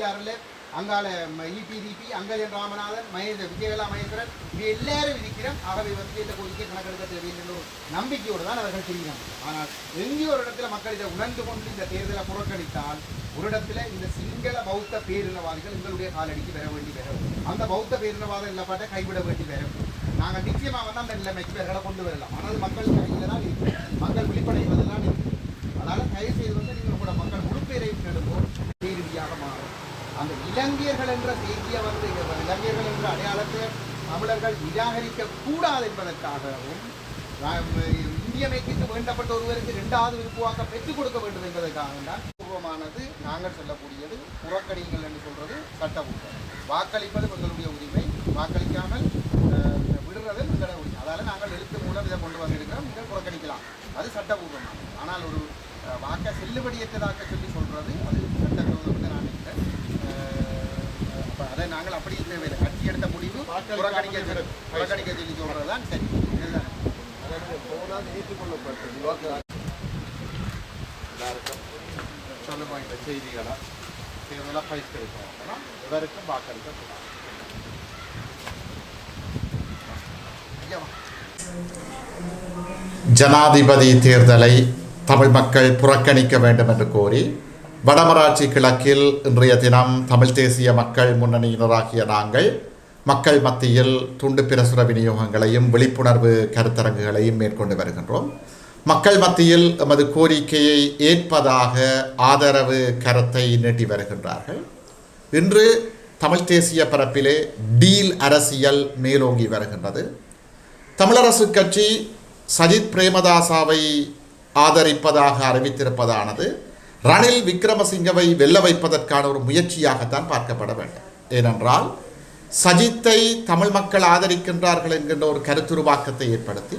PRL அங்கால EPDP Angajan Ramanathan Mahendra Vijayakala Mahendran இது எல்லாரும் இருக்கிறோம். ஆகவே வந்து இந்த கோரிக்கை கணக்கெடுக்க தேவையில்லை என்ற ஒரு நம்பிக்கையோடு தான் அவர்கள் செய்கிறாங்க ஆனால் எங்கேயோ ஒரு இடத்துல மக்கள் இதை உணர்ந்து கொண்டு இந்த தேர்தலை புறக்கணித்தால் ஒரு இடத்துல இந்த சிங்கள பௌத்த பேரினவாதிகள் எங்களுடைய காலடிக்கு பெற வேண்டி வரும். அந்த பௌத்த பேரினவாத நிலப்பாட்டை கைவிட வேண்டி வரும். நாங்கள் நிச்சயமாக வந்து அந்த நிலைமைக்கு வேற கொண்டு வரலாம். ஆனால் மக்கள் கையில் தான் இருக்கு. மக்கள் விழிப்படைவதெல்லாம் இருக்கு. அதனால் தயவு செய்து வந்து நீங்கள் உங்களோட மக்கள் முழுப்பேரை நடுவோம் இலங்கையர்கள் என்ற செய்தி வந்து இலங்கையர்கள் என்ற அடையாளத்தை தமிழர்கள் நிராகரிக்க கூடாது என்பதற்காகவும் இந்தியமைக்கு வேண்டப்பட்ட ஒருவருக்கு இரண்டாவது விருப்புவாக்க பெற்றுக் கொடுக்க வேண்டும் என்பதற்காக தான் பூர்வமானது நாங்கள் சொல்லக்கூடியது புறக்கணிகள் என்று சொல்றது சட்டபூர்வம். வாக்களிப்பது எங்களுடைய உரிமை. வாக்களிக்காமல் விடுறது எங்களுடைய உரிமை. அதால் நாங்கள் எழுத்து மூலம் இதை கொண்டு வந்திருக்கிறோம். நீங்கள் புறக்கணிக்கலாம். அது சட்டபூர்வமானது. ஆனால் ஒரு வாக்க செல்லுபடியற்றதாக்க சொல்லி சொல்றது அது சட்டவிரோதம். அதை நாங்கள் அப்படி தேவையில்லை கட்சி எடுத்த முடிவு புறக்கணிக்க புறக்கணிக்க சொல்லி சொல்றது தான் சரி. இதுதான். எல்லாருக்கும் சொல்லுமா இந்த செய்திகளை? தேர்தலை பயிற்சிருக்கணும் இவருக்கும் வாக்களிக்க கூடாது. ஜனாதிபதி தேர்தலை தமிழ் மக்கள் புறக்கணிக்க வேண்டும் என்று கோரி வடமராட்சி கிழக்கில் இன்றைய தினம் தமிழ் தேசிய மக்கள் முன்னணியினராகிய நாங்கள் மக்கள் மத்தியில் துண்டு பிரசுர விநியோகங்களையும் விழிப்புணர்வு கருத்தரங்குகளையும் மேற்கொண்டு வருகின்றோம். மக்கள் மத்தியில் எமது கோரிக்கையை ஏற்பதாக ஆதரவு கருத்தை நீட்டி வருகின்றார்கள். இன்று தமிழ் தேசிய பரப்பிலே டீல் அரசியல் மேலோங்கி வருகின்றது. தமிழரசு கட்சி சஜித் பிரேமதாசாவை ஆதரிப்பதாக அறிவித்திருப்பதானது. ரணில் விக்ரமசிங்கவை வெல்ல வைப்பதற்கான ஒரு முயற்சியாகத்தான் பார்க்கப்பட வேண்டும். ஏனென்றால் சஜித்தை தமிழ் மக்கள் ஆதரிக்கின்றார்கள் என்கின்ற ஒரு கருத்துருவாக்கத்தை ஏற்படுத்தி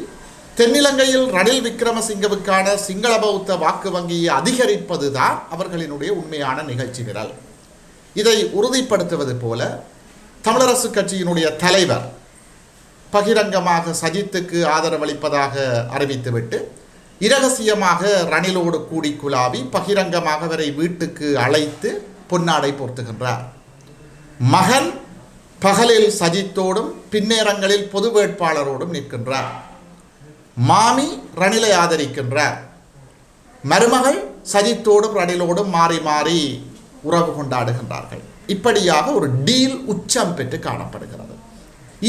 தென்னிலங்கையில் ரணில் விக்ரமசிங்கவுக்கான சிங்கள பௌத்த வாக்கு வங்கியை அதிகரிப்பது தான் அவர்களினுடைய உண்மையான நிகழ்ச்சி நிரல் இதை உறுதிப்படுத்துவது போல தமிழரசு கட்சியினுடைய தலைவர் பகிரங்கமாக சஜித்துக்கு ஆதரவளிப்பதாக அறிவித்துவிட்டு இரகசியமாக ரணிலோடு கூடி குழாவி பகிரங்கமாக அவரை வீட்டுக்கு அழைத்து பொன்னாடை போர்த்துகின்றார். மகன் பகலில் சஜித்தோடும் பின்னேரங்களில் பொது வேட்பாளரோடும் நிற்கின்றார். மாமி ரணிலை ஆதரிக்கின்றார். மருமகள் சஜித்தோடும் ரணிலோடும் மாறி மாறி உறவு கொண்டாடுகின்றார்கள். இப்படியாக ஒரு டீல் உச்சம் பெற்று காணப்படுகிறது.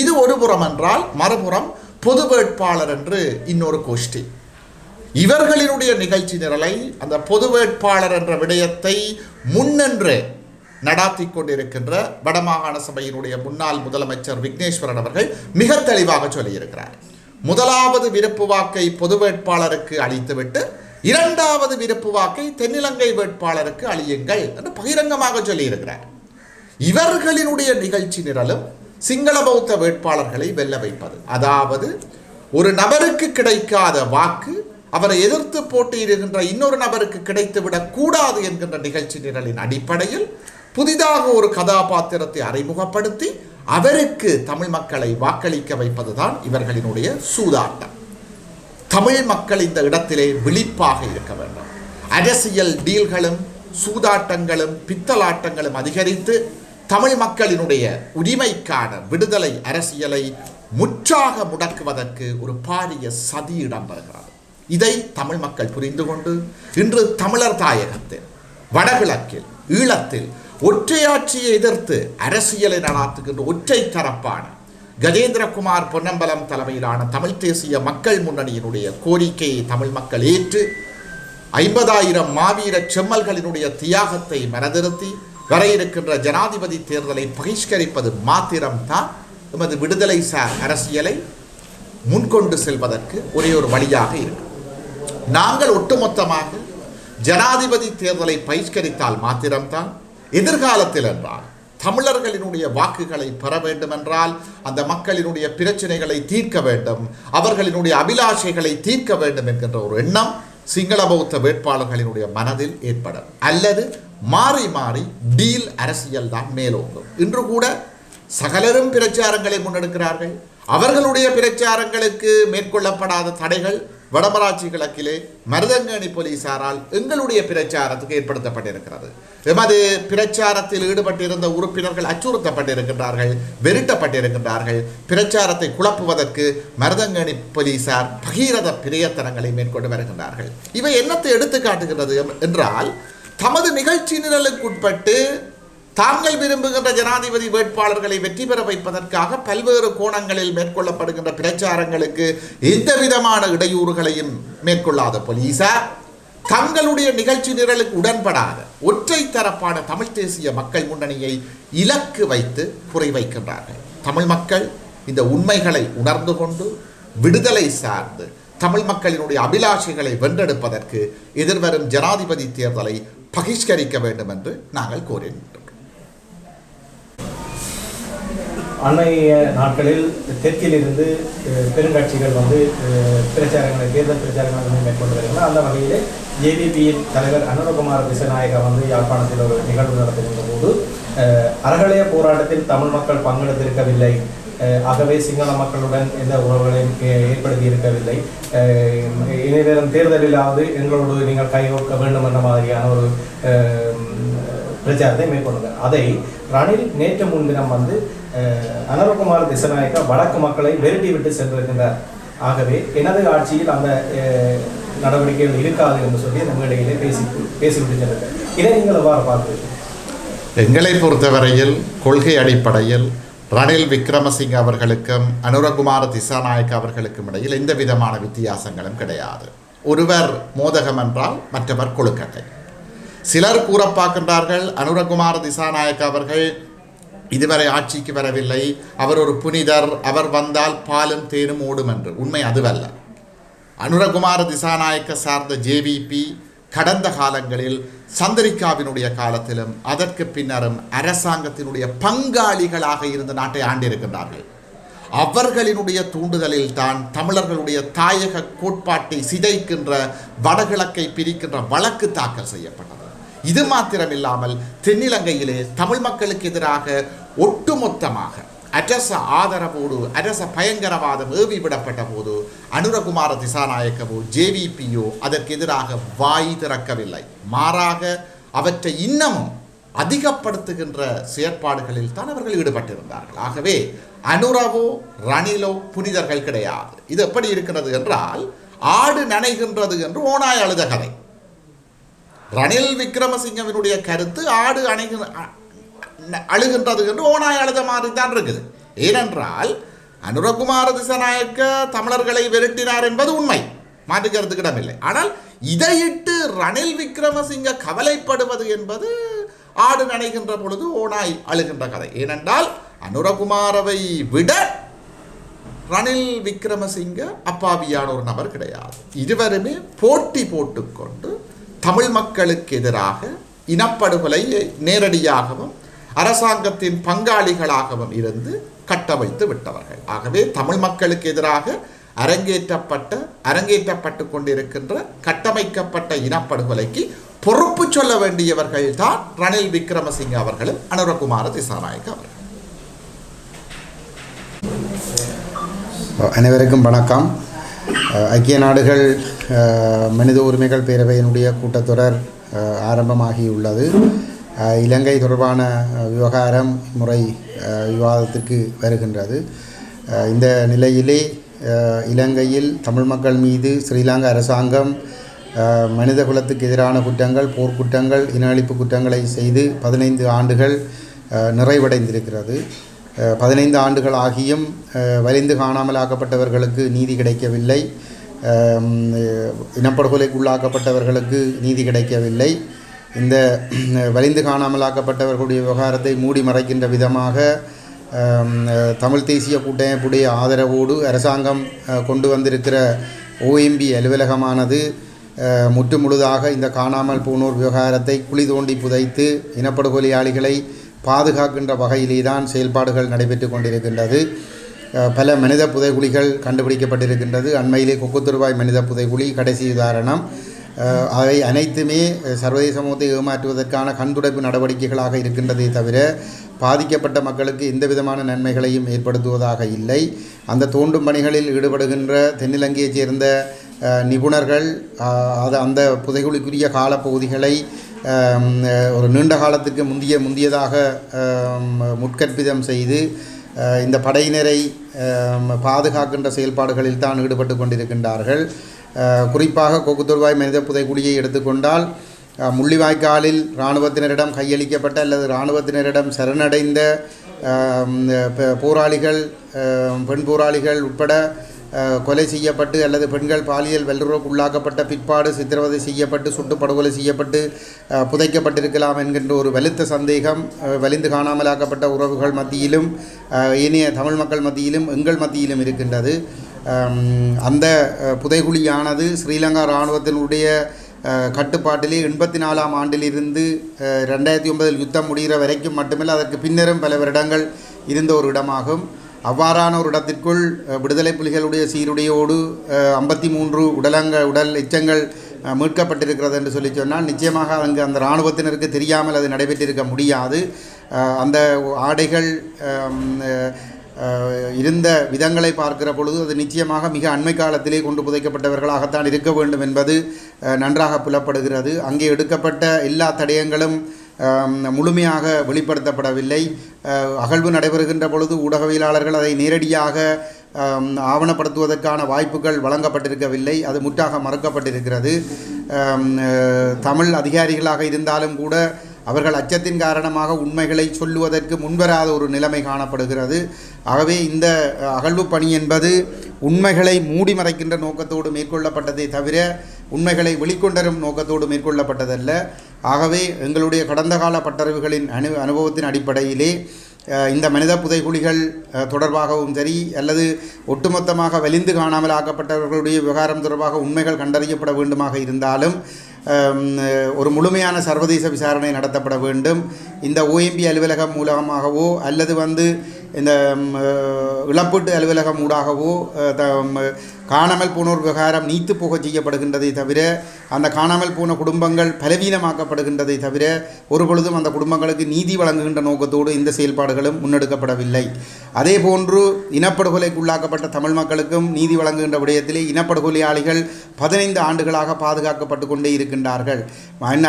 இது ஒரு புறம் என்றால் மறுபுறம் பொது வேட்பாளர் என்று இன்னொரு கோஷ்டி. இவர்களினுடைய நிகழ்ச்சி நிரலை அந்த பொது வேட்பாளர் என்ற விடயத்தை முன்னென்று நடாத்தி கொண்டிருக்கின்ற வடமாகாண சபையினுடைய முன்னாள் முதலமைச்சர் விக்னேஸ்வரன் அவர்கள் மிக தெளிவாக சொல்லியிருக்கிறார். முதலாவது விருப்பு வாக்கை பொது வேட்பாளருக்கு அளித்துவிட்டு இரண்டாவது விருப்பு வாக்கை தென்னிலங்கை வேட்பாளருக்கு அழியுங்கள் என்று பகிரங்கமாக சொல்லியிருக்கிறார். இவர்களினுடைய நிகழ்ச்சி நிரலும் சிங்கள பௌத்த வேட்பாளர்களை வெல்ல வைப்பது. அதாவது ஒரு நபருக்கு கிடைக்காத வாக்கு அவரை எதிர்த்து போட்டியிடுகின்ற இன்னொரு நபருக்கு கிடைத்துவிடக் கூடாது என்கின்ற நிகழ்ச்சி நிரலின் அடிப்படையில் புதிதாக ஒரு கதாபாத்திரத்தை அறிமுகப்படுத்தி அவருக்கு தமிழ் மக்களை வாக்களிக்க வைப்பதுதான் இவர்களினுடைய சூதாட்டம். தமிழ் மக்கள் இந்த இடத்திலே விழிப்பாக இருக்க வேண்டும். அரசியல் டீல்களும் சூதாட்டங்களும் பித்தலாட்டங்களும் அதிகரித்து தமிழ் மக்களினுடைய உரிமைக்கான விடுதலை அரசியலை முற்றாக முடக்குவதற்கு ஒரு பாரிய சதி இடம்பெறுகிறது. இதை தமிழ் மக்கள் புரிந்து கொண்டு இன்று தமிழர் தாயகத்தில் வடகிழக்கில் ஈழத்தில் ஒற்றையாட்சியை எதிர்த்து அரசியலை நடாத்துகின்ற ஒற்றை தரப்பான கஜேந்திரகுமார் பொன்னம்பலம் தலைமையிலான தமிழ் தேசிய மக்கள் முன்னணியினுடைய கோரிக்கையை தமிழ் மக்கள் ஏற்று ஐம்பதாயிரம் மாவீர செம்மல்களினுடைய தியாகத்தை மனதிருத்தி வர இருக்கின்ற ஜனாதிபதி தேர்தலை பகிஷ்கரிப்பது மாத்திரம்தான் எமது விடுதலை சார் அரசியலை முன்கொண்டு செல்வதற்கு ஒரே ஒரு வழியாக இருக்கும் நாங்கள் ஒட்டுமொத்தமாக ஜனாதிபதி தேர்தலை பகிஷ்கரித்தால் மாத்திரம்தான் எதிர்காலத்தில் என்றால் தமிழர்களினுடைய வாக்குகளை பெற வேண்டும் என்றால் அந்த மக்களினுடைய பிரச்சனைகளை தீர்க்க வேண்டும் அவர்களினுடைய அபிலாஷைகளை தீர்க்க வேண்டும் என்கின்ற ஒரு எண்ணம் சிங்கள பௌத்த வேட்பாளர்களினுடைய மனதில் ஏற்படும். அல்லது மாறி மாறி டீல் அரசியல் தான் மேலோங்கும். இன்று கூட சகலரும் பிரச்சாரங்களை முன்னெடுக்கிறார்கள். அவர்களுடைய பிரச்சாரங்களுக்கு மேற்கொள்ளப்படாத தடைகள் வடமராட்சி கிழக்கிலே மருதங்கேணி போலீசாரால் எங்களுடைய பிரச்சாரத்துக்கு ஏற்படுத்தப்பட்டிருக்கிறது. எமது பிரச்சாரத்தில் ஈடுபட்டிருந்த உறுப்பினர்கள் அச்சுறுத்தப்பட்டிருக்கின்றார்கள் வெருட்டப்பட்டிருக்கின்றார்கள் பிரச்சாரத்தை குழப்புவதற்கு மருதங்கேணி போலீசார் பகீரத பிரயத்தனங்களை மேற்கொண்டு வருகின்றார்கள். இவை என்னத்தை எடுத்து காட்டுகின்றது என்றால் தமது நிகழ்ச்சி நிரலுக்குட்பட்டு தாங்கள் விரும்புகின்ற ஜனாதிபதி வேட்பாளர்களை வெற்றி பெற வைப்பதற்காக பல்வேறு கோணங்களில் மேற்கொள்ளப்படுகின்ற பிரச்சாரங்களுக்கு எந்த விதமான இடையூறுகளையும் மேற்கொள்ளாத போலீசார் தங்களுடைய நிகழ்ச்சி நிரலுக்கு உடன்படாத ஒற்றை தரப்பான தமிழ் தேசிய மக்கள் முன்னணியை இலக்கு வைத்து குறிவைக்கின்றார்கள் தமிழ் மக்கள் இந்த உண்மைகளை உணர்ந்து கொண்டு விடுதலை சார்ந்து தமிழ் மக்களினுடைய அபிலாஷைகளை வென்றெடுப்பதற்கு எதிர்வரும் ஜனாதிபதி தேர்தலை பகிஷ்கரிக்க வேண்டும் என்று நாங்கள் கோரினோம். அன்னைய நாட்களில் தெற்கில் இருந்து பெருங்கட்சிகள் வந்து பிரச்சாரங்களை தேர்தல் பிரச்சாரங்களை வந்து மேற்கொண்டு வருகிறார்கள். அந்த வகையிலே ஜேவிபியின் தலைவர் அனுரகுமார் திசநாயகா வந்து யாழ்ப்பாணத்தில் ஒரு நிகழ்வு நடத்துகின்ற போது அறகலைய போராட்டத்தில் தமிழ் மக்கள் பங்கெடுத்திருக்கவில்லை. ஆகவே சிங்கள மக்களுடன் எந்த உறவுகளையும் ஏற்படுத்தி இருக்கவில்லை இனி நேரம் தேர்தலிலாவது எங்களோடு நீங்கள் கைகோக்க வேண்டும் என்ற மாதிரியான ஒரு பிரச்சாரத்தை மேற்கொண்டார் அதை ரணில் நேற்று முன்தினம் வந்து அனரகுமார் திசநாயக்க வடக்கு மக்களை விரட்டி விட்டு சென்றிருக்கின்றார். ஆகவே எனது ஆட்சியில் அந்த நடவடிக்கைகள் இருக்காது என்று சொல்லி அந்த மேடையிலே பேசி பேசிவிட்டு சென்றிருக்கார் இதை நீங்கள் எவ்வாறு பார்க்கிறீர்கள்? எங்களை பொறுத்தவரையில் கொள்கை அடிப்படையில் ரணில் விக்ரமசிங்க அவர்களுக்கும் அனுரகுமார திசாநாயக் அவர்களுக்கும் இடையில் எந்த விதமான வித்தியாசங்களும் கிடையாது. ஒருவர் மோதகம் என்றால் மற்றவர் கொழுக்கட்டை. சிலர் கூற பார்க்கின்றார்கள் அனுரகுமார திசாநாயக் அவர்கள் இதுவரை ஆட்சிக்கு வரவில்லை. அவர் ஒரு புனிதர். அவர் வந்தால் பாலும் தேனும் ஓடும் என்று. உண்மை அதுவல்ல. அனுரகுமார திசாநாயக்க சார்ந்த ஜேவிபி கடந்த காலங்களில் சந்திரிகாவினுடைய காலத்திலும் அதற்கு பின்னரும் அரசாங்கத்தினுடைய பங்காளிகளாக இருந்த நாட்டை ஆண்டிருக்கின்றார்கள். அவர்களினுடைய தூண்டுதலில் தான் தமிழர்களுடைய தாயக கோட்பாட்டை சிதைக்கின்ற வடகிழக்கை பிரிக்கின்ற வழக்கு தாக்கல் செய்யப்பட்டது. இது மாத்திரமில்லாமல் தென்னிலங்கையிலே தமிழ் மக்களுக்கு எதிராக ஒட்டுமொத்தமாக அரச ஆதரவோடு அரச பயங்கரவாதம் ஏவி விடப்பட்ட போது அனுரகுமார திசாநாயக்கவோ ஜேவிபியோ அதற்கு எதிராக வாய் திறக்கவில்லை. மாறாக அவற்றை இன்னமும் அதிகப்படுத்துகின்ற செயற்பாடுகளில் தான் அவர்கள் ஈடுபட்டிருந்தார்கள். ஆகவே அனுரவோ ரணிலோ புனிதர்கள் கிடையாது. இது எப்படி இருக்கிறது என்றால் ஆடு நனைகின்றது என்று ஓனாய் அழுத கதை. ரணில் விக்ரமசிங்கவினுடைய கருத்து ஆடு அணைகு அழுகின்றது என்று ஓனாய் அழுத மாதிரி தான் இருக்குது. ஏனென்றால் அனுரகுமார திசநாயக்க தமிழர்களை விரட்டினார் என்பது உண்மை. மாற்றுக்கிறதுக்கு இடமில்லை. ஆனால் இதையிட்டு ரணில் விக்ரமசிங்க கவலைப்படுவது என்பது ஆடு நனைகின்ற பொழுது ஓனாய் அழுகின்ற கதை. ஏனென்றால் அனுரகுமாரவை விட ரணில் விக்ரமசிங்க அப்பாவியான ஒரு நபர் கிடையாது. இருவருமே போட்டி போட்டுக்கொண்டு தமிழ் மக்களுக்கு எதிராக இனப்படுகொலை நேரடியாகவும் அரசாங்கத்தின் பங்காளிகளாகவும் இருந்து கட்டமைத்து விட்டவர்கள். ஆகவே தமிழ் மக்களுக்கு எதிராக அரங்கேற்றப்பட்ட அரங்கேற்றப்பட்டு கொண்டிருக்கின்ற கட்டமைக்கப்பட்ட இனப்படுகொலைக்கு பொறுப்பு சொல்ல வேண்டியவர்கள் தான் ரணில் விக்ரமசிங்க அவர்களும் அனுரகுமார திசாநாயக் அவர்கள். அனைவருக்கும் வணக்கம். ஐக்கிய நாடுகள் மனித உரிமைகள் பேரவையினுடைய கூட்டத்தொடர் ஆரம்பமாகியுள்ளது. இலங்கை தொடர்பான விவகாரம் முறை விவாதத்திற்கு வருகின்றது. இந்த நிலையிலே இலங்கையில் தமிழ் மக்கள் மீது ஸ்ரீலங்கா அரசாங்கம் மனித குலத்துக்கு எதிரான குற்றங்கள் போர்க்குற்றங்கள் இன அழிப்பு குற்றங்களை செய்து பதினைந்து ஆண்டுகள் நிறைவடைந்திருக்கிறது. பதினைந்து ஆண்டுகள் ஆகியும் வலிந்து காணாமலாக்கப்பட்டவர்களுக்கு நீதி கிடைக்கவில்லை. இனப்படுகொலைக்கு உள்ளாக்கப்பட்டவர்களுக்கு நீதி கிடைக்கவில்லை. இந்த வலிந்து காணாமலாக்கப்பட்டவர்களுடைய விவகாரத்தை மூடி மறைக்கின்ற விதமாக தமிழ் தேசிய கூட்டமைப்புடைய ஆதரவோடு அரசாங்கம் கொண்டு வந்திருக்கிற ஓஎம்பி அலுவலகமானது முற்று முழுதாக இந்த காணாமல் போனோர் விவகாரத்தை குழி தோண்டி புதைத்து இனப்படுகொலையாளிகளை பாதுகாக்கின்ற வகையிலே தான் செயல்பாடுகள் நடைபெற்று கொண்டிருக்கின்றது. பல மனித புதைகுழிகள் கண்டுபிடிக்கப்பட்டிருக்கின்றது. அண்மையிலே கொக்குத்துருவாய் மனித புதைகுழி கடைசி உதாரணம். அவை அனைத்துமே சர்வதேச சமூகத்தை ஏமாற்றுவதற்கான கண்துடைப்பு நடவடிக்கைகளாக இருக்கின்றதே தவிர பாதிக்கப்பட்ட மக்களுக்கு எந்த விதமான நன்மைகளையும் ஏற்படுத்துவதாக இல்லை. அந்த தோண்டும் பணிகளில் ஈடுபடுகின்ற தென்னிலங்கையைச் சேர்ந்த நிபுணர்கள் அது அந்த புதைகுழிக்குரிய காலப்பகுதிகளை ஒரு நீண்ட காலத்துக்கு முந்திய முந்தியதாக முற்கற்பிதம் செய்து இந்த படையினரை பாதுகாக்கின்ற செயல்பாடுகளில் தான் ஈடுபட்டு கொண்டிருக்கின்றார்கள். குறிப்பாக கொக்குத்தொருவாய் மனித புதைக்குழியை எடுத்துக்கொண்டால் முள்ளிவாய்க்காலில் இராணுவத்தினரிடம் கையளிக்கப்பட்ட அல்லது இராணுவத்தினரிடம் சரணடைந்த போராளிகள் பெண் போராளிகள் உட்பட கொலை செய்யப்பட்டு அல்லது பெண்கள் பாலியல் வல்லுறவுக்கு உள்ளாக்கப்பட்ட பிற்பாடு சித்திரவதை செய்யப்பட்டு சுட்டு படுகொலை செய்யப்பட்டு புதைக்கப்பட்டிருக்கலாம் என்கின்ற ஒரு வலுத்த சந்தேகம் வலிந்து காணாமலாக்கப்பட்ட உறவுகள் மத்தியிலும் இனிய ஏனைய தமிழ் மக்கள் மத்தியிலும் எங்கள் மத்தியிலும் இருக்கின்றது. அந்த புதைகுழியானது ஸ்ரீலங்கா இராணுவத்தினுடைய கட்டுப்பாட்டிலே எண்பத்தி நாலாம் ஆண்டிலிருந்து ரெண்டாயிரத்தி ஒன்பதில் யுத்தம் முடிகிற வரைக்கும் மட்டுமில்லை அதற்கு பின்னரும் பல வருடங்கள் இருந்த ஒரு இடமாகும். அவ்வாறான ஒரு இடத்திற்குள் விடுதலை புலிகளுடைய சீருடையோடு ஐம்பத்தி மூன்று உடலங்க உடல் எச்சங்கள் மீட்கப்பட்டிருக்கிறது என்று சொல்லி சொன்னால் நிச்சயமாக அங்கு அந்த இராணுவத்தினருக்கு தெரியாமல் அது நடைபெற்றிருக்க முடியாது. அந்த ஆடைகள் இருந்த விதங்களை பார்க்கிற பொழுது அது நிச்சயமாக மிக அண்மை காலத்திலே கொண்டு புதைக்கப்பட்டவர்களாகத்தான் இருக்க வேண்டும் என்பது நன்றாக புலப்படுகிறது. அங்கே எடுக்கப்பட்ட எல்லா தடயங்களும் முழுமையாக வெளிப்படுத்தப்படவில்லை. அகழ்வு நடைபெறுகின்ற பொழுது ஊடகவியலாளர்கள் அதை நேரடியாக ஆவணப்படுத்துவதற்கான வாய்ப்புகள் வழங்கப்பட்டிருக்கவில்லை. அது முற்றாக மறுக்கப்பட்டிருக்கிறது. தமிழ் அதிகாரிகளாக இருந்தாலும் கூட அவர்கள் அச்சத்தின் காரணமாக உண்மைகளை சொல்லுவதற்கு முன்வராத ஒரு நிலைமை காணப்படுகிறது. ஆகவே இந்த அகழ்வு பணி என்பது உண்மைகளை மூடி மறைக்கின்ற நோக்கத்தோடு மேற்கொள்ளப்பட்டதே தவிர உண்மைகளை வெளிக்கொண்டரும் நோக்கத்தோடு மேற்கொள்ளப்பட்டதல்ல. ஆகவே எங்களுடைய கடந்த கால பட்டறிவுகளின் அனு அனுபவத்தின் அடிப்படையிலே இந்த மனித புதைகுழிகள் தொடர்பாகவும் சரி அல்லது ஒட்டுமொத்தமாக வலிந்து காணாமல் ஆக்கப்பட்டவர்களுடைய விவகாரம் தொடர்பாக உண்மைகள் கண்டறியப்பட வேண்டுமாக இருந்தாலும் ஒரு முழுமையான சர்வதேச விசாரணை நடத்தப்பட வேண்டும். இந்த ஓஎம்பி அலுவலகம் மூலமாகவோ அல்லது வந்து இந்த இழப்பீட்டு அலுவலகம் ஊடாகவோ த- காணாமல் போனோர் விவகாரம் நீத்து போக செய்யப்படுகின்றதை தவிர அந்த காணாமல் போன குடும்பங்கள் பலவீனமாக்கப்படுகின்றதை தவிர ஒரு பொழுதும் அந்த குடும்பங்களுக்கு நீதி வழங்குகின்ற நோக்கத்தோடு இந்த செயல்பாடுகளும் முன்னெடுக்கப்படவில்லை. அதே போன்று இனப்படுகொலைக்குள்ளாக்கப்பட்ட தமிழ் மக்களுக்கும் நீதி வழங்குகின்ற விடயத்திலே இனப்படுகொலையாளிகள் பதினைந்து ஆண்டுகளாக பாதுகாக்கப்பட்டு கொண்டே இருக்கின்றார்கள்.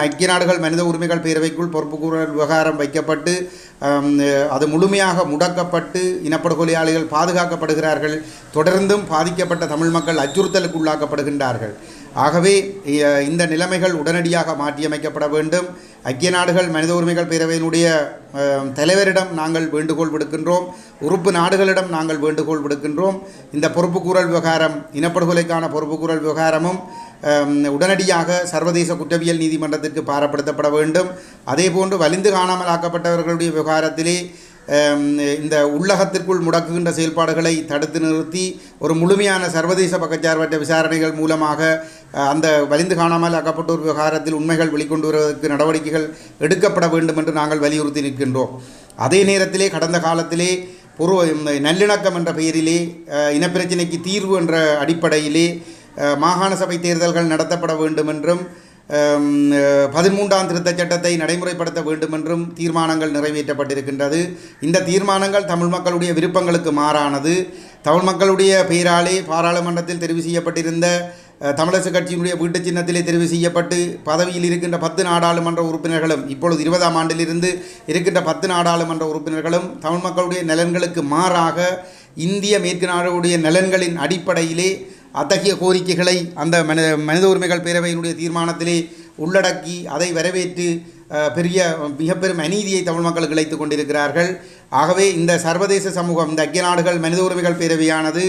ஐக்கிய நாடுகள் மனித உரிமைகள் பேரவைக்குள் பொறுப்புக்கூறல் விவகாரம் வைக்கப்பட்டு அது முழுமையாக முடக்கப்பட்டு இனப்படுகொலையாளிகள் பாதுகாக்கப்படுகிறார்கள். தொடர்ந்தும் பாதிக்கப்பட்ட தமிழ் மக்கள் அச்சுறுத்தலுக்கு உள்ளாக்கப்படுகின்றார்கள். ஆகவே இந்த நிலைமைகள் உடனடியாக மாற்றியமைக்கப்பட வேண்டும். ஐக்கிய நாடுகள் மனித உரிமைகள் பேரவையினுடைய தலைவரிடம் நாங்கள் வேண்டுகோள் விடுக்கின்றோம். உறுப்பு நாடுகளிடம் நாங்கள் வேண்டுகோள் விடுக்கின்றோம். இந்த பொறுப்புக்கூறல் விவகாரம் இனப்படுகொலைக்கான பொறுப்புக்கூறல் விவகாரமும் உடனடியாக சர்வதேச குற்றவியல் நீதிமன்றத்திற்கு பாரப்படுத்தப்பட வேண்டும். அதேபோன்று வலிந்து காணாமல் ஆக்கப்பட்டவர்களுடைய விவகாரத்திலே இந்த உள்ளகத்திற்குள் முடக்குகின்ற செயல்பாடுகளை தடுத்து நிறுத்தி ஒரு முழுமையான சர்வதேச பக்கச்சார்பற்ற விசாரணைகள் மூலமாக அந்த வலிந்து காணாமல் அகப்பட்டோர் விவகாரத்தில் உண்மைகள் வெளிக்கொண்டு வருவதற்கு நடவடிக்கைகள் எடுக்கப்பட வேண்டும் என்று நாங்கள் வலியுறுத்தி நிற்கின்றோம். அதே நேரத்திலே கடந்த காலத்திலே பொரு நல்லிணக்கம் என்ற பெயரிலே இனப்பிரச்சினைக்கு தீர்வு என்ற அடிப்படையிலே மாகாண சபை தேர்தல்கள் நடத்தப்பட வேண்டும் என்றும் பதிமூன்றாம் திருத்தச் சட்டத்தை நடைமுறைப்படுத்த வேண்டும் என்றும் தீர்மானங்கள் நிறைவேற்றப்பட்டிருக்கின்றது. இந்த தீர்மானங்கள் தமிழ் மக்களுடைய விருப்பங்களுக்கு மாறானது. தமிழ் மக்களுடைய பெயராலே பாராளுமன்றத்தில் தெரிவு செய்யப்பட்டிருந்த தமிழரசு கட்சியினுடைய வீட்டு சின்னத்திலே தெரிவு செய்யப்பட்டு பதவியில் இருக்கின்ற பத்து நாடாளுமன்ற உறுப்பினர்களும் இப்பொழுது இருபதாம் ஆண்டிலிருந்து இருக்கின்ற பத்து நாடாளுமன்ற உறுப்பினர்களும் தமிழ் மக்களுடைய நலன்களுக்கு மாறாக இந்திய மேற்கு நாடுகளுடைய நலன்களின் அடிப்படையிலே அத்தகைய கோரிக்கைகளை அந்த மனித மனித உரிமைகள் பேரவையினுடைய தீர்மானத்திலே உள்ளடக்கி அதை வரவேற்று பெரிய மிக பெரும் அநீதியை தமிழ் மக்கள் இழைத்து கொண்டிருக்கிறார்கள். ஆகவே இந்த சர்வதேச சமூகம் இந்த ஐக்கிய நாடுகள் மனித உரிமைகள் பேரவையானது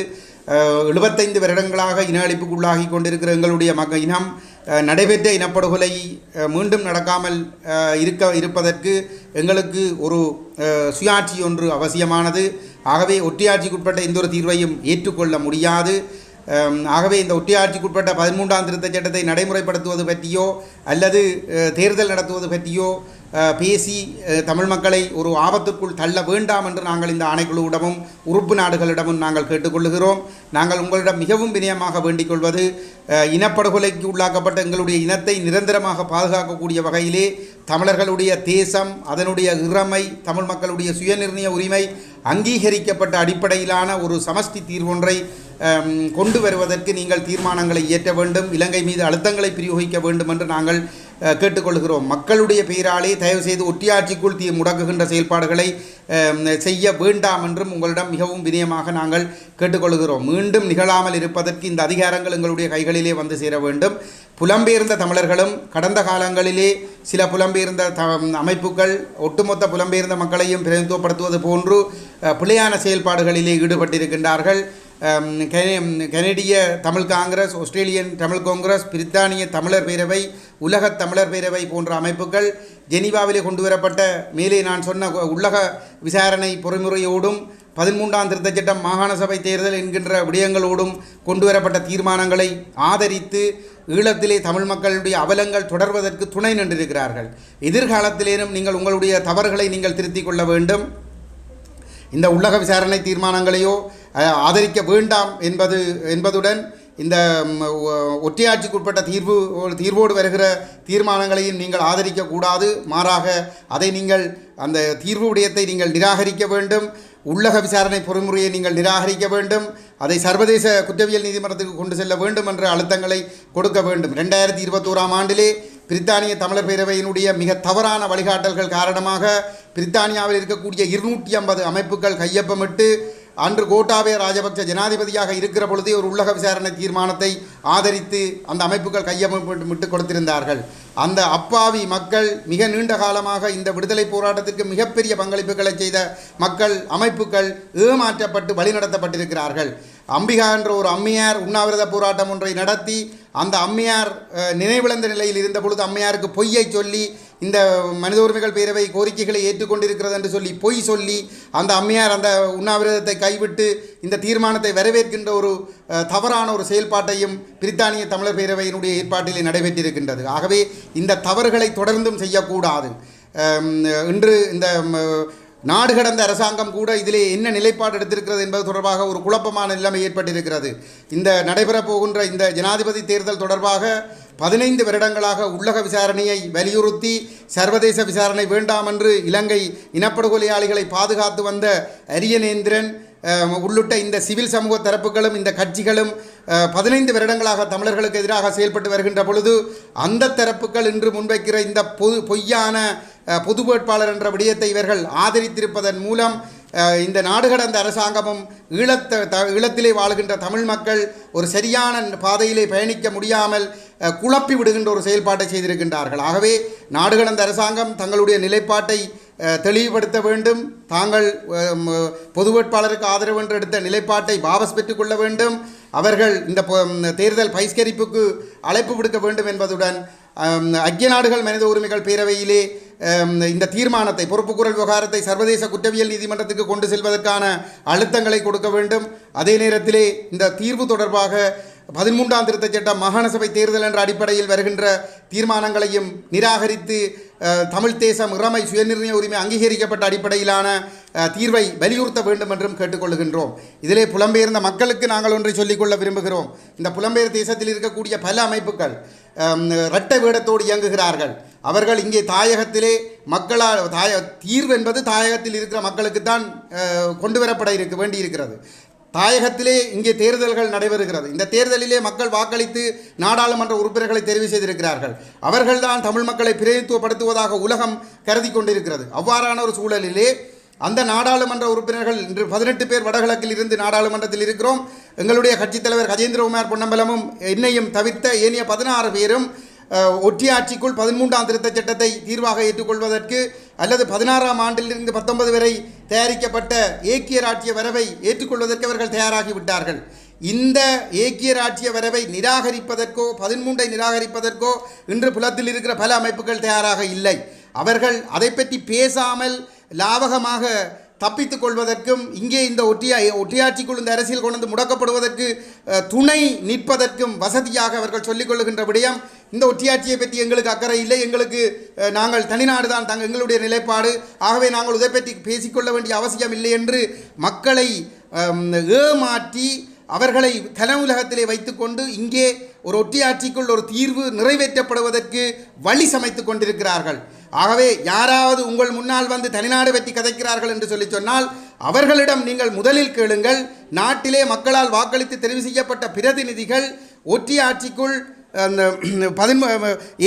எழுபத்தைந்து வருடங்களாக இன அழிப்புக்குள்ளாகி கொண்டிருக்கிற எங்களுடைய மக இனம் நடைபெற்ற இனப்படுகொலை மீண்டும் நடக்காமல் இருக்க இருப்பதற்கு எங்களுக்கு ஒரு சுயாட்சி ஒன்று அவசியமானது. ஆகவே ஒற்றையாட்சிக்குட்பட்ட எந்த ஒரு தீர்வையும் ஏற்றுக்கொள்ள முடியாது. ஆகவே இந்த ஒட்டியாட்சிக்குட்பட்ட பதிமூன்றாம் திருத்தச் சட்டத்தை நடைமுறைப்படுத்துவது பற்றியோ அல்லது தேர்தல் நடத்துவது பற்றியோ பேசி தமிழ் மக்களை ஒரு ஆபத்துக்குள் தள்ள வேண்டாம் என்று நாங்கள் இந்த ஆணைக்குழுவிடமும் உறுப்பு நாடுகளிடமும் நாங்கள் கேட்டுக்கொள்கிறோம் நாங்கள் உங்களிடம் மிகவும் வினயமாக வேண்டிக் கொள்வது இனப்படுகொலைக்கு உள்ளாக்கப்பட்ட எங்களுடைய இனத்தை நிரந்தரமாக பாதுகாக்கக்கூடிய வகையிலே தமிழர்களுடைய தேசம் அதனுடைய இறமை தமிழ் மக்களுடைய சுயநிர்ணய உரிமை அங்கீகரிக்கப்பட்ட அடிப்படையிலான ஒரு சமஷ்டி தீர்வொன்றை கொண்டு வருவதற்கு நீங்கள் தீர்மானங்களை இயற்ற வேண்டும் இலங்கை மீது அழுத்தங்களை பிரயோகிக்க வேண்டும் என்று நாங்கள் கேட்டுக்கொள்கிறோம். மக்களுடைய பெயராலே தயவு செய்து ஒட்டியாட்சிக்குள் தீ முடக்குகின்ற செயல்பாடுகளை செய்ய வேண்டாம் என்றும் உங்களிடம் மிகவும் வினயமாக நாங்கள் கேட்டுக்கொள்கிறோம். மீண்டும் நிகழாமல் இருப்பதற்கு இந்த அதிகாரங்கள் எங்களுடைய கைகளிலே வந்து சேர வேண்டும். புலம்பெயர்ந்த தமிழர்களும் கடந்த காலங்களிலே சில புலம்பெயர்ந்த த அமைப்புகள் ஒட்டுமொத்த புலம்பெயர்ந்த மக்களையும் பிரதிநிதித்துவப்படுத்துவது போன்று பிழையான செயல்பாடுகளிலே ஈடுபட்டிருக்கின்றார்கள். கெனடிய Tamil Congress Australian Tamil Congress பிரித்தானிய தமிழர் பேரவை உலகத் தமிழர் பேரவை போன்ற அமைப்புகள் ஜெனீவாவிலே கொண்டு வரப்பட்ட மேலே நான் சொன்ன உள்ளக விசாரணை பொறிமுறையோடும் பதிமூன்றாம் திருத்த சட்டம் மாகாண சபை தேர்தல் என்கின்ற விடயங்களோடும் கொண்டு வரப்பட்ட தீர்மானங்களை ஆதரித்து ஈழத்திலே தமிழ் மக்களுடைய அவலங்கள் தொடர்வதற்கு துணை நின்றிருக்கிறார்கள். எதிர்காலத்திலேனும் நீங்கள் உங்களுடைய தவறுகளை நீங்கள் திருத்திக் கொள்ள வேண்டும். இந்த உள்ளக விசாரணை தீர்மானங்களையோ ஆதரிக்க வேண்டாம் என்பது என்பதுடன் இந்த ஒற்றையாட்சிக்குட்பட்ட தீர்வு தீர்வோடு வருகிற தீர்மானங்களையும் நீங்கள் ஆதரிக்கக்கூடாது. மாறாக அதை நீங்கள் அந்த தீர்வு விடயத்தை நீங்கள் நிராகரிக்க வேண்டும். உள்ளக விசாரணை பொறிமுறையை நீங்கள் நிராகரிக்க வேண்டும். அதை சர்வதேச குற்றவியல் நீதிமன்றத்துக்கு கொண்டு செல்ல வேண்டும் என்ற அழுத்தங்களை கொடுக்க வேண்டும். ரெண்டாயிரத்தி இருபத்தோராம் ஆண்டிலே பிரித்தானிய தமிழர் பேரவையினுடைய மிக தவறான வழிகாட்டல்கள் காரணமாக பிரித்தானியாவில் இருக்கக்கூடிய இருநூற்றி ஐம்பது அமைப்புகள் கையொப்பமிட்டு அன்று கோட்டாபய ராஜபக்ச ஜனாதிபதியாக இருக்கிற பொழுதே ஒரு உள்ளக விசாரணை தீர்மானத்தை ஆதரித்து அந்த அமைப்புகள் கையொப்பமிட்டு கொடுத்திருந்தார்கள். அந்த அப்பாவி மக்கள் மிக நீண்ட காலமாக இந்த விடுதலை போராட்டத்திற்கு மிகப்பெரிய பங்களிப்புகளை செய்த மக்கள் அமைப்புகள் ஏமாற்றப்பட்டு வழிநடத்தப்பட்டிருக்கிறார்கள். அம்பிகா என்ற ஒரு அம்மையார் உண்ணாவிரத போராட்டம் ஒன்றை நடத்தி அந்த அம்மையார் நினைவிழந்த நிலையில் இருந்த பொழுது அம்மையாருக்கு பொய்யை சொல்லி இந்த மனித உரிமைகள் பேரவை கோரிக்கைகளை ஏற்றுக்கொண்டிருக்கிறது என்று சொல்லி பொய் சொல்லி அந்த அம்மையார் அந்த உண்ணாவிரதத்தை கைவிட்டு இந்த தீர்மானத்தை வரவேற்கின்ற ஒரு தவறான ஒரு செயல்பாட்டையும் பிரித்தானிய தமிழர் பேரவையினுடைய ஏற்பாட்டிலே நடைபெற்றிருக்கின்றது. ஆகவே இந்த தவறுகளை தொடர்ந்தும் செய்யக்கூடாது. இன்று இந்த நாடு கடந்த அரசாங்கம் கூட இதிலே என்ன நிலைப்பாடு எடுத்திருக்கிறது என்பது தொடர்பாக ஒரு குழப்பமான நிலைமை ஏற்பட்டிருக்கிறது. இந்த நடைபெறப் போகின்ற இந்த ஜனாதிபதி தேர்தல் தொடர்பாக பதினைந்து வருடங்களாக உள்ளக விசாரணையை வலியுறுத்தி சர்வதேச விசாரணை வேண்டாம் என்று இலங்கை இனப்படுகொலையாளிகளை பாதுகாத்து வந்த அரியநேந்திரன் உள்ளிட்ட இந்த சிவில் சமூக தரப்புகளும் இந்த கட்சிகளும் பதினைந்து வருடங்களாக தமிழர்களுக்கு எதிராக செயல்பட்டு வருகின்ற பொழுது அந்த தரப்புகள் இன்று முன்வைக்கிற இந்த பொது பொய்யான பொது வேட்பாளர் என்ற விடயத்தை இவர்கள் ஆதரித்திருப்பதன் மூலம் இந்த நாடு கடந்த அரசாங்கமும் ஈழத்த த ஈழத்திலே வாழ்கின்ற தமிழ் மக்கள் ஒரு சரியான பாதையிலே பயணிக்க முடியாமல் குழப்பி விடுகின்ற ஒரு செயல்பாட்டை செய்திருக்கின்றார்கள். ஆகவே நாடு கடந்த அரசாங்கம் தங்களுடைய நிலைப்பாட்டை தெளிவுபடுத்த வேண்டும். தாங்கள் பொது வேட்பாளருக்கு ஆதரவு என்று எடுத்த நிலைப்பாட்டை வாபஸ் பெற்றுக்கொள்ள வேண்டும். அவர்கள் இந்த தேர்தல் பகிஷ்கரிப்புக்கு அழைப்பு விடுக்க வேண்டும் என்பதுடன் ஐக்கிய நாடுகள் மனித உரிமைகள் பேரவையிலே இந்த தீர்மானத்தை பொறுப்புக்குரல் விவகாரத்தை சர்வதேச குற்றவியல் நீதிமன்றத்துக்கு கொண்டு செல்வதற்கான அழுத்தங்களை கொடுக்க வேண்டும். அதே நேரத்திலே இந்த தீர்வு தொடர்பாக பதிமூன்றாம் திருத்தச் சட்டம் மாகாண சபை தேர்தல் என்ற அடிப்படையில் வருகின்ற தீர்மானங்களையும் நிராகரித்து தமிழ் தேசம் இறமை சுயநிர்ணய உரிமை அங்கீகரிக்கப்பட்ட அடிப்படையிலான தீர்வை வலியுறுத்த வேண்டும் என்றும் கேட்டுக்கொள்கின்றோம். இதிலே புலம்பெயர்ந்த மக்களுக்கு நாங்கள் ஒன்றை சொல்லிக்கொள்ள விரும்புகிறோம். இந்த புலம்பெயர் தேசத்தில் இருக்கக்கூடிய பல அமைப்புகள் இரட்டை வேடத்தோடு இயங்குகிறார்கள். அவர்கள் இங்கே தாயகத்திலே மக்களால் தாய தீர்வு என்பது தாயகத்தில் இருக்கிற மக்களுக்கு தான் கொண்டு வரப்பட இருக்க வேண்டியிருக்கிறது. தாயகத்திலே இங்கே தேர்தல்கள் நடைபெறுகிறது. இந்த தேர்தலிலே மக்கள் வாக்களித்து நாடாளுமன்ற உறுப்பினர்களை தெரிவு செய்திருக்கிறார்கள். அவர்கள்தான் தமிழ் மக்களை பிரதிநிதித்துவப்படுத்துவதாக உலகம் கருதி கொண்டிருக்கிறது. அவ்வாறான ஒரு சூழலிலே அந்த நாடாளுமன்ற உறுப்பினர்கள் இன்று பதினெட்டு பேர் வடகிழக்கில் இருந்து நாடாளுமன்றத்தில் இருக்கிறோம். எங்களுடைய கட்சித் தலைவர் கஜேந்திரகுமார் பொன்னம்பலமும் என்னையும் தவிர்த்த ஏனைய பதினாறு பேரும் ஒற்றியாட்சிக்குள் பதிமூன்றாம் திருத்தச் சட்டத்தை தீர்வாக ஏற்றுக்கொள்வதற்கு அல்லது பதினாறாம் ஆண்டிலிருந்து பத்தொன்பது வரை தயாரிக்கப்பட்ட ஏக்கிய ராட்சிய வரவை ஏற்றுக்கொள்வதற்கு அவர்கள் தயாராகி விட்டார்கள். இந்த ஏக்கியராட்சிய வரவை நிராகரிப்பதற்கோ பதிமூன்றை நிராகரிப்பதற்கோ இன்று புலத்தில் இருக்கிற பல அமைப்புகள் தயாராக இல்லை. அவர்கள் அதை பற்றி பேசாமல் லாவகமாக தப்பித்துக் கொள்வதற்கும் இங்கே இந்த ஒட்டியா ஒட்டியாட்சிக்குள் இந்த அரசியல் கொண்டு முடக்கப்படுவதற்கு துணை நிற்பதற்கும் வசதியாக அவர்கள் சொல்லிக் கொள்ளுகின்ற விடயம் இந்த ஒட்டியாட்சியை பற்றி எங்களுக்கு அக்கறை இல்லை. எங்களுக்கு நாங்கள் தனிநாடு தான் தங்க எங்களுடைய நிலைப்பாடு. ஆகவே நாங்கள் இதை பற்றி பேசிக்கொள்ள வேண்டிய அவசியம் இல்லை என்று மக்களை ஏமாற்றி அவர்களை கனவுலகத்திலே வைத்துக்கொண்டு இங்கே ஒரு ஒட்டியாட்சிக்குள் ஒரு தீர்வு நிறைவேற்றப்படுவதற்கு வழி சமைத்து கொண்டிருக்கிறார்கள். ஆகவே யாராவது உங்கள் முன்னால் வந்து தனிநாடு பற்றி கதைக்கிறார்கள் என்று சொல்லி சொன்னால் அவர்களிடம் நீங்கள் முதலில் கேளுங்கள். நாட்டிலே மக்களால் வாக்களித்து தெரிவு செய்யப்பட்ட பிரதிநிதிகள் ஒற்றியாட்சிக்குள் அந்த பதின்ம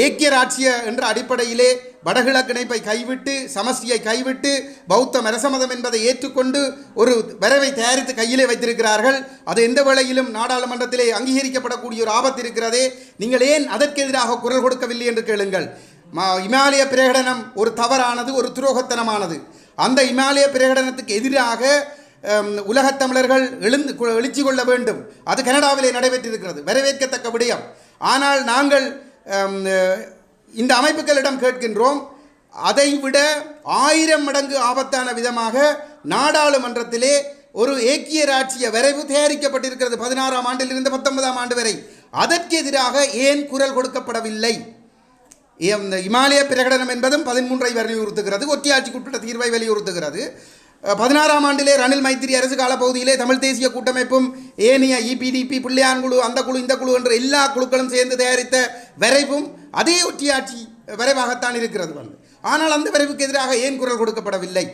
ஏக்கிய ராட்சிய என்ற அடிப்படையிலே வடகிழக்கு இணைப்பை கைவிட்டு சமஸ்டியை கைவிட்டு பௌத்த மரசமதம் என்பதை ஏற்றுக்கொண்டு ஒரு வரவை தயாரித்து கையிலே வைத்திருக்கிறார்கள். அது எந்த வேளையிலும் நாடாளுமன்றத்திலே அங்கீகரிக்கப்படக்கூடிய ஒரு ஆபத்து இருக்கிறதே. நீங்கள் ஏன் அதற்கு எதிராக குரல் கொடுக்கவில்லை என்று கேளுங்கள். இமாலய பிரகடனம் ஒரு தவறானது ஒரு துரோகத்தனமானது. அந்த இமாலய பிரகடனத்துக்கு எதிராக உலகத் தமிழர்கள் எழுந்து எழுச்சி கொள்ள வேண்டும். அது கனடாவிலே நடைபெற்றிருக்கிறது. வரவேற்கத்தக்க விடயம். ஆனால் நாங்கள் இந்த அமைப்புகளிடம் கேட்கின்றோம். அதை விட ஆயிரம் மடங்கு ஆபத்தான விதமாக நாடாளுமன்றத்திலே ஒரு ஏக்கிய ராட்சிய வரைவு தயாரிக்கப்பட்டிருக்கிறது பதினாறாம் ஆண்டிலிருந்து பத்தொன்பதாம் ஆண்டு வரை. அதற்கு எதிராக ஏன் குரல் கொடுக்கப்படவில்லை? இமாலய பிரகடனம் என்பதும் பதிமூன்றை வலியுறுத்துகிறது. ஒற்றையாட்சிக்குட்பட்ட தீர்வை வலியுறுத்துகிறது. பதினாறாம் ஆண்டிலே ரணில் மைத்திரி அரசு காலப்பகுதியிலே தமிழ் தேசிய கூட்டமைப்பும் ஏனைய இபிடிபி பிள்ளையான் குழு அந்த குழு இந்த குழு என்ற எல்லா குழுக்களும் சேர்ந்து தயாரித்த வரைவும் அதே ஒற்றியாட்சி வரைவாகத்தான் இருக்கிறது வந்து. ஆனால் அந்த வரைவுக்கு எதிராக ஏன் குரல் கொடுக்கப்படவில்லை?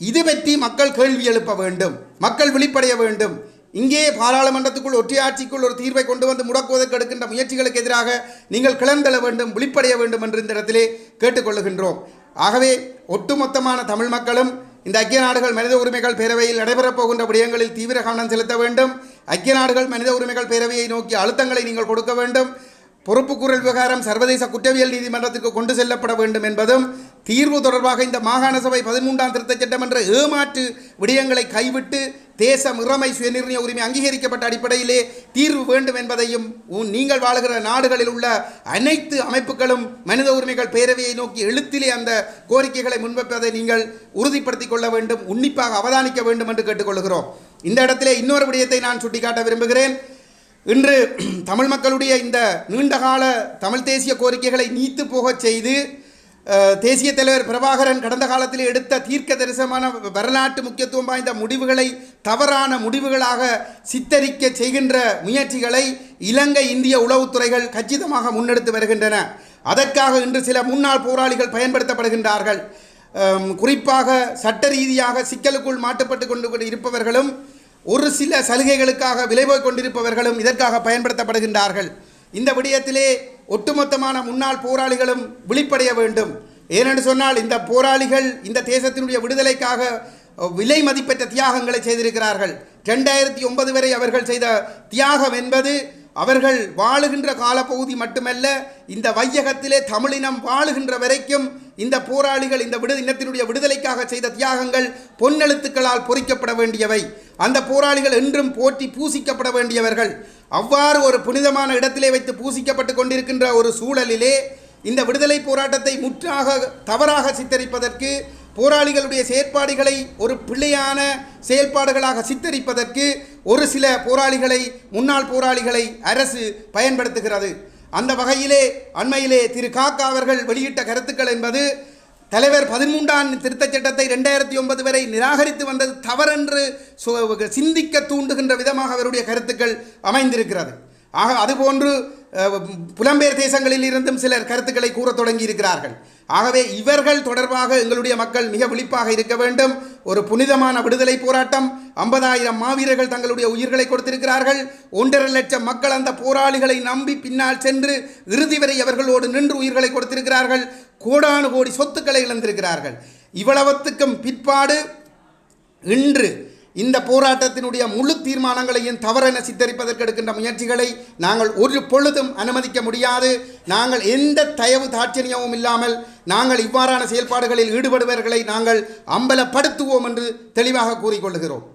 இது பற்றி மக்கள் கேள்வி எழுப்ப வேண்டும். மக்கள் விழிப்படைய வேண்டும். இங்கே பாராளுமன்றத்துக்குள் ஒற்றையாட்சிக்குள் ஒரு தீர்வை கொண்டு வந்து முடக்குவதற்கு எடுக்கின்ற முயற்சிகளுக்கு எதிராக நீங்கள் கிளர்ந்தெழ வேண்டும் விழிப்படைய வேண்டும் என்று இந்த இடத்திலே கேட்டுக்கொள்ளுகின்றோம். ஆகவே ஒட்டுமொத்தமான தமிழ் மக்களும் இந்த ஐக்கிய நாடுகள் மனித உரிமைகள் பேரவையில் நடைபெறப் போகின்ற விடயங்களில் தீவிர கவனம் செலுத்த வேண்டும். ஐக்கிய நாடுகள் மனித உரிமைகள் பேரவையை நோக்கி அழுத்தங்களை நீங்கள் கொடுக்க வேண்டும். பொறுப்புக்கூறல் விவகாரம் சர்வதேச குற்றவியல் நீதிமன்றத்திற்கு கொண்டு செல்லப்பட வேண்டும் என்பதும் தீர்வு தொடர்பாக இந்த மாகாண சபை பதிமூன்றாம் திருத்தச் சட்டம் என்ற ஏமாற்று விடயங்களை கைவிட்டு தேசம் இறமை சுயநிர்ணய உரிமை அங்கீகரிக்கப்பட்ட அடிப்படையிலே தீர்வு வேண்டும் என்பதையும் நீங்கள் வாழுகிற நாடுகளில் உள்ள அனைத்து அமைப்புகளும் மனித உரிமைகள் பேரவையை நோக்கி எழுத்திலே அந்த கோரிக்கைகளை முன்வைப்பதை நீங்கள் உறுதிப்படுத்திக் கொள்ள வேண்டும் உன்னிப்பாக அவதானிக்க வேண்டும் என்று கேட்டுக்கொள்கிறோம். இந்த இடத்திலே இன்னொரு விடயத்தை நான் சுட்டிக்காட்ட விரும்புகிறேன். இன்று தமிழ் மக்களுடைய இந்த நீண்டகால தமிழ் தேசிய கோரிக்கைகளை நீத்து போகச் செய்து தேசிய தலைவர் பிரபாகரன் கடந்த காலத்தில் எடுத்த தீர்க்க தரிசனமான வரலாற்று முக்கியத்துவம் வாய்ந்த முடிவுகளை தவறான முடிவுகளாக சித்தரிக்க செய்கின்ற முயற்சிகளை இலங்கை இந்திய உளவுத்துறைகள் கச்சிதமாக முன்னெடுத்து வருகின்றன. அதற்காக இன்று சில முன்னாள் போராளிகள் பயன்படுத்தப்படுகின்றார்கள். குறிப்பாக சட்ட ரீதியாக சிக்கலுக்குள் மாட்டுப்பட்டு கொண்டு கொண்டு இருப்பவர்களும் ஒரு சில சலுகைகளுக்காக விலை கொண்டிருப்பவர்களும் இதற்காக பயன்படுத்தப்படுகின்றார்கள். இந்த விடயத்திலே ஒட்டுமொத்தமான முன்னாள் போராளிகளும் விழிப்படைய வேண்டும். ஏனென்று சொன்னால் இந்த போராளிகள் இந்த தேசத்தினுடைய விடுதலைக்காக விலை மதிப்பற்ற தியாகங்களை செய்திருக்கிறார்கள். ரெண்டாயிரத்தி ஒன்பது வரை அவர்கள் செய்த தியாகம் என்பது அவர்கள் வாழுகின்ற காலப்பகுதி மட்டுமல்ல இந்த வையகத்திலே தமிழினம் வாழுகின்ற வரைக்கும் இந்த போராளிகள் இந்த விடு இனத்தினுடைய விடுதலைக்காக செய்த தியாகங்கள் பொன்னெழுத்துக்களால் பொறிக்கப்பட வேண்டியவை. அந்த போராளிகள் என்றும் போற்றி பூசிக்கப்பட வேண்டியவர்கள். அவ்வாறு ஒரு புனிதமான இடத்திலே வைத்து பூசிக்கப்பட்டு கொண்டிருக்கின்ற ஒரு சூழலிலே இந்த விடுதலை போராட்டத்தை முற்றாக தவறாக சித்தரிப்பதற்கு போராளிகளுடைய செயற்பாடுகளை ஒரு பிள்ளையான செயல்பாடுகளாக சித்தரிப்பதற்கு ஒரு சில போராளிகளை முன்னாள் போராளிகளை அரசு பயன்படுத்துகிறது. அந்த வகையிலே அண்மையிலே திரு காக்கா அவர்கள் வெளியிட்ட கருத்துக்கள் என்பது தலைவர் பதிமூன்றாம் திருத்தச் சட்டத்தை ரெண்டாயிரத்தி ஒன்பது வரை நிராகரித்து வந்தது தவறென்று சு- சிந்திக்க தூண்டுகின்ற விதமாக அவருடைய கருத்துக்கள் அமைந்திருக்கிறது. ஆக அதுபோன்று புலம்பெயர் தேசங்களில் இருந்தும் சிலர் கருத்துக்களை கூற தொடங்கி இருக்கிறார்கள் ஆகவே இவர்கள் தொடர்பாக எங்களுடைய மக்கள் மிக விழிப்பாக இருக்க வேண்டும். ஒரு புனிதமான விடுதலை போராட்டம் ஐம்பதாயிரம் மாவீரர்கள் தங்களுடைய உயிர்களை கொடுத்திருக்கிறார்கள். ஒன்றரை லட்சம் மக்கள் அந்த போராளிகளை நம்பி பின்னால் சென்று இறுதி வரை அவர்களோடு நின்று உயிர்களை கொடுத்திருக்கிறார்கள். கோடானு கோடி சொத்துக்களை இழந்திருக்கிறார்கள். இவ்வளவத்துக்கும் பிற்பாடு இன்று இந்த போராட்டத்தினுடைய முழு தீர்மானங்களையும் தவறென சித்தரிப்பதற்கு எடுக்கின்ற முயற்சிகளை நாங்கள் ஒரு பொழுதும் அனுமதிக்க முடியாது. நாங்கள் எந்த தயவு தாட்சணியமும் இல்லாமல் நாங்கள் இவ்வாறான செயல்பாடுகளில் ஈடுபடுபவர்களை நாங்கள் அம்பலப்படுத்துவோம் என்று தெளிவாக கூறிக்கொள்கிறோம்.